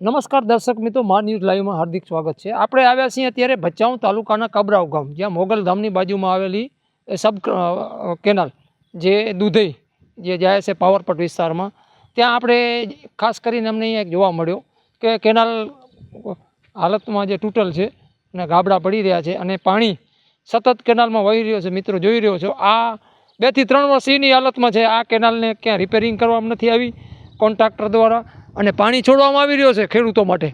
નમસ્કાર દર્શક મિત્રો, મા ન્યૂઝ લાઈવમાં હાર્દિક સ્વાગત છે. આપણે આવ્યા છીએ અત્યારે ભચાઉ તાલુકાના કબરાવ ગામ, જ્યાં મોગલધામની બાજુમાં આવેલી સબ કેનાલ, જે દૂધઈ, જે જાય છે પાવરપટ વિસ્તારમાં. ત્યાં આપણે ખાસ કરીને અમને એક જોવા મળ્યો કે કેનાલ હાલતમાં જે તૂટલ છે અને ગાબડા પડી રહ્યા છે અને પાણી સતત કેનાલમાં વહી રહ્યો છે. મિત્રો જોઈ રહ્યો છો, આ બેથી ત્રણ વર્ષની હાલતમાં છે. આ કેનાલને ક્યાં રિપેરિંગ કરવામાં નથી આવી. કોન્ટ્રાક્ટર દ્વારા અને પાણી છોડવામાં આવી રહ્યો છે ખેડૂતો માટે.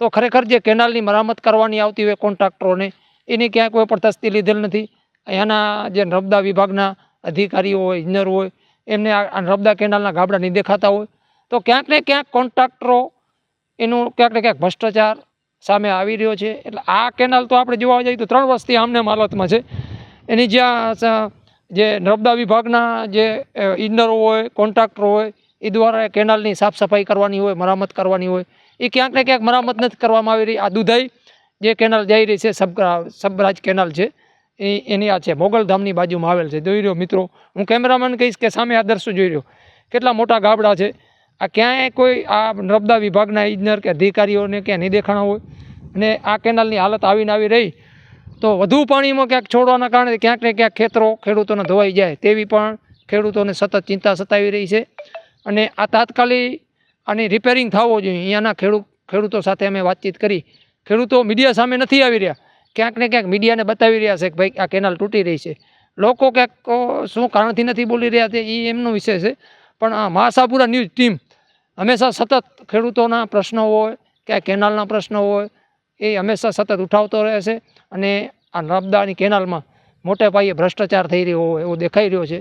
તો ખરેખર જે કેનાલની મરામત કરવાની આવતી હોય કોન્ટ્રાક્ટરોને, એની ક્યાંય કોઈ પણ તસ્તી લીધેલ નથી. અહીંયાના જે નર્મદા વિભાગના અધિકારીઓ હોય ઇજનેર હોય, એમને આ નર્મદા કેનાલના ગાબડા નહીં દેખાતા હોય. તો ક્યાંક ને ક્યાંક કોન્ટ્રાક્ટરો એનું ક્યાંક ને ક્યાંક ભ્રષ્ટાચાર સામે આવી રહ્યો છે. એટલે આ કેનાલ તો આપણે જોવા જઈએ તો ત્રણ વર્ષથી આમને આમ હાલતમાં છે. એની જ્યાં જે નર્મદા વિભાગના જે ઇજનરો હોય, કોન્ટ્રાક્ટરો હોય એ દ્વારા કેનાલની સાફ સફાઈ કરવાની હોય, મરામત કરવાની હોય. એ ક્યાંક ને ક્યાંક મરામત નથી કરવામાં આવી રહી. આ દુધાઈ જે કેનાલ જઈ રહી છે, સબ સબરાજ કેનાલ છે, એ, એની આ છે મોગલધામની બાજુમાં આવેલ છે. જોઈ રહ્યો મિત્રો, હું કેમેરામેન કહીશ કે સામે આ દર્શો જોઈ રહ્યો કેટલા મોટા ગાબડા છે. આ ક્યાંય કોઈ, આ નર્મદા વિભાગના ઇજનેર કે અધિકારીઓને ક્યાં નહીં દેખાણા હોય. અને આ કેનાલની હાલત આવીને આવી રહી, તો વધુ પાણીમાં ક્યાંક છોડવાના કારણે ક્યાંક ને ક્યાંક ખેતરો ખેડૂતોને ધોવાઈ જાય તેવી પણ ખેડૂતોને સતત ચિંતા સતાવી રહી છે. અને આ તાત્કાલિક આની રિપેરિંગ થવો જોઈએ. અહીંયાના ખેડૂત, ખેડૂતો સાથે અમે વાતચીત કરી. ખેડૂતો મીડિયા સામે નથી આવી રહ્યા. ક્યાંક ને ક્યાંક મીડિયાને બતાવી રહ્યા છે કે ભાઈ આ કેનાલ તૂટી રહી છે. લોકો ક્યાંક શું કારણથી નથી બોલી રહ્યા તે એ એમનો વિષય છે. પણ આ મહાસાપુરા ન્યૂઝ ટીમ હંમેશા સતત ખેડૂતોના પ્રશ્નો હોય, કે કેનાલના પ્રશ્નો હોય, એ હંમેશા સતત ઉઠાવતો રહે છે. અને આ નર્મદાની કેનાલમાં મોટે પાયે ભ્રષ્ટાચાર થઈ રહ્યો હોય એવો દેખાઈ રહ્યો છે.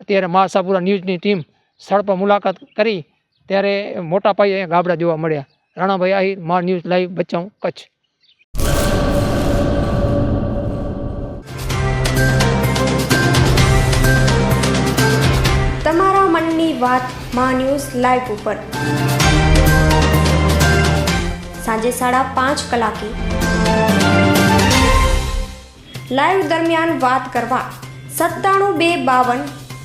અત્યારે મહાસાપુરા ન્યૂઝની ટીમ સ્થળ પર મુલાકાત કરી ત્યારે મોટા પાયે ગાબડા જોવા મળ્યા. રાણાભાઈ આહિર મા ન્યૂઝ લાઈવ બચાવ કચ્છ. તમારા મનની વાત મા ન્યૂઝ લાઈવ ઉપર. સાંજે સાડા પાંચ કલાકે. લાઈવ દરમિયાન વાત કરવા સત્તાણું બે બાવન